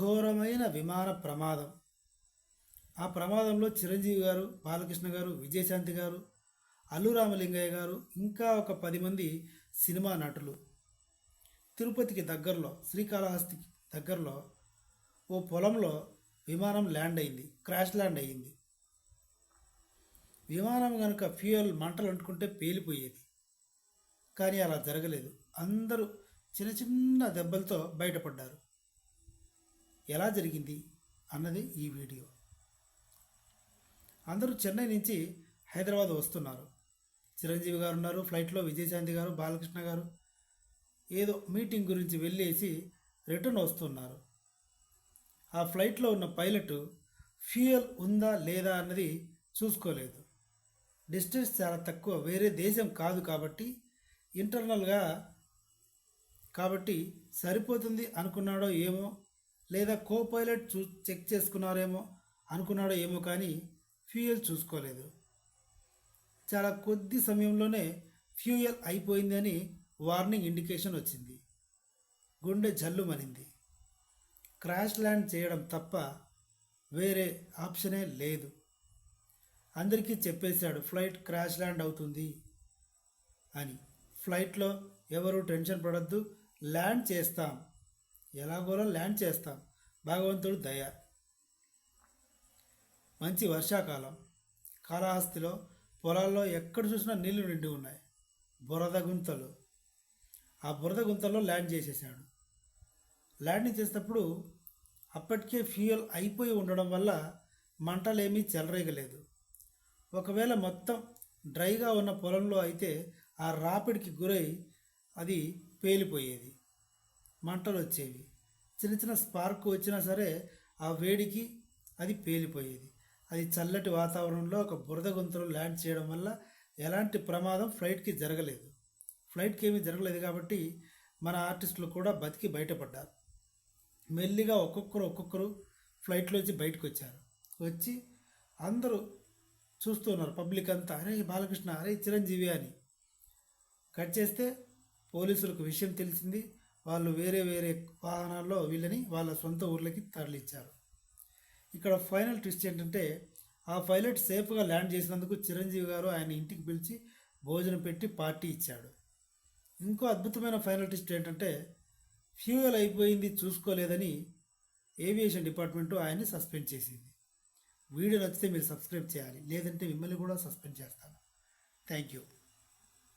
ఘోరమైన విమాన ప్రమాదం. ఆ ప్రమాదంలో చిరంజీవి గారు బాలకృష్ణ గారు విజయశాంతి గారు అల్లు రామలింగయ్య గారు ఇంకా ఒక పది మంది సినిమా నటులు. తిరుపతికి దగ్గరలో శ్రీకాళహస్తికి దగ్గరలో ఓ పొలంలో విమానం ల్యాండ్ అయింది క్రాష్ ల్యాండ్ అయ్యింది విమానం కనుక ఫ్యూయల్ మంటలు అంటుకుంటే పేలిపోయేది. కానీ అలా జరగలేదు. అందరూ చిన్న చిన్న దెబ్బలతో బయటపడ్డారు. ఎలా జరిగింది అన్నది ఈ వీడియో. అందరూ చెన్నై నుంచి హైదరాబాద్ వస్తున్నారు. చిరంజీవి గారు ఉన్నారు ఫ్లైట్లో విజయశాంతి గారు బాలకృష్ణ గారు. ఏదో మీటింగ్ గురించి వెళ్ళేసి రిటర్న్ వస్తున్నారు. ఆ ఫ్లైట్లో ఉన్న పైలట్ ఫ్యూయల్ ఉందా లేదా అన్నది చూసుకోలేదు. డిస్టెన్స్ చాలా తక్కువ వేరే దేశం కాదు కాబట్టి ఇంటర్నల్గా కాబట్టి సరిపోతుంది అనుకున్నాడో ఏమో లేదా కో పైలట్ చూ చెక్ చేసుకున్నారేమో అనుకున్నాడో ఏమో కానీ ఫ్యూయల్ చూసుకోలేదు. చాలా కొద్ది సమయంలోనే ఫ్యూయల్ అయిపోయిందని వార్నింగ్ ఇండికేషన్ వచ్చింది. గుండె జల్లుమనింది. క్రాష్ ల్యాండ్ చేయడం తప్ప వేరే ఆప్షనే లేదు. అందరికీ చెప్పేశాడు ఫ్లైట్ క్రాష్ ల్యాండ్ అవుతుంది అని. ఫ్లైట్లో ఎవరు టెన్షన్ పడద్దు ల్యాండ్ చేస్తాం. ఎలాగోలా ల్యాండ్ చేస్తాం. భగవంతుడు దయ. మంచి వర్షాకాలం. కాళహస్తిలో పొలాల్లో ఎక్కడ చూసినా నీళ్ళు నిండి ఉన్నాయి. బురద గుంతలు. ఆ బురద గుంతల్లో ల్యాండ్ చేసేసాడు ల్యాండింగ్ చేసేటప్పుడు అప్పటికే ఫ్యూయల్ అయిపోయి ఉండడం వల్ల మంటలేమీ చెలరేగలేదు. ఒకవేళ మొత్తం డ్రైగా ఉన్న పొలంలో అయితే ఆ రాపిడికి గురై అది పేలిపోయేది. మంటలు వచ్చేవి చిన్న చిన్న స్పార్క్ వచ్చినా సరే ఆ వేడికి అది పేలిపోయేది. అది చల్లటి వాతావరణంలో ఒక బురద గుంతలో ల్యాండ్ చేయడం వల్ల ఎలాంటి ప్రమాదం ఫ్లైట్కి జరగలేదు. ఫ్లైట్కి ఏమీ జరగలేదు కాబట్టి మన ఆర్టిస్టులు కూడా బతికి బయటపడ్డారు. మెల్లిగా ఒక్కొక్కరు ఒక్కొక్కరు ఫ్లైట్లోంచి బయటకు వచ్చారు వచ్చి అందరూ చూస్తున్నారు పబ్లిక్ అంతా అరే బాలకృష్ణ అరే చిరంజీవి అని. కట్ చేస్తే పోలీసులకు విషయం తెలిసింది. వాళ్ళు వేరే వేరే వాహనాల్లో వీళ్ళని వాళ్ళ సొంత ఊర్లకి తరలిచ్చారు ఇక్కడ ఫైనల్ ట్విస్ట్ ఏంటంటే ఆ పైలట్ సేఫ్గా ల్యాండ్ చేసినందుకు చిరంజీవి గారు ఆయన ఇంటికి పిలిచి భోజనం పెట్టి పార్టీ ఇచ్చాడు. ఇంకో అద్భుతమైన ఫైనల్ ట్విస్ట్ ఏంటంటే ఫ్యూయల్ అయిపోయింది చూసుకోలేదని ఏవియేషన్ డిపార్ట్మెంటు ఆయన్ని సస్పెండ్ చేసింది. వీడియో నచ్చితే మీరు సబ్స్క్రైబ్ చేయాలి లేదంటే మిమ్మల్ని కూడా సస్పెండ్ చేస్తాను. Thank you.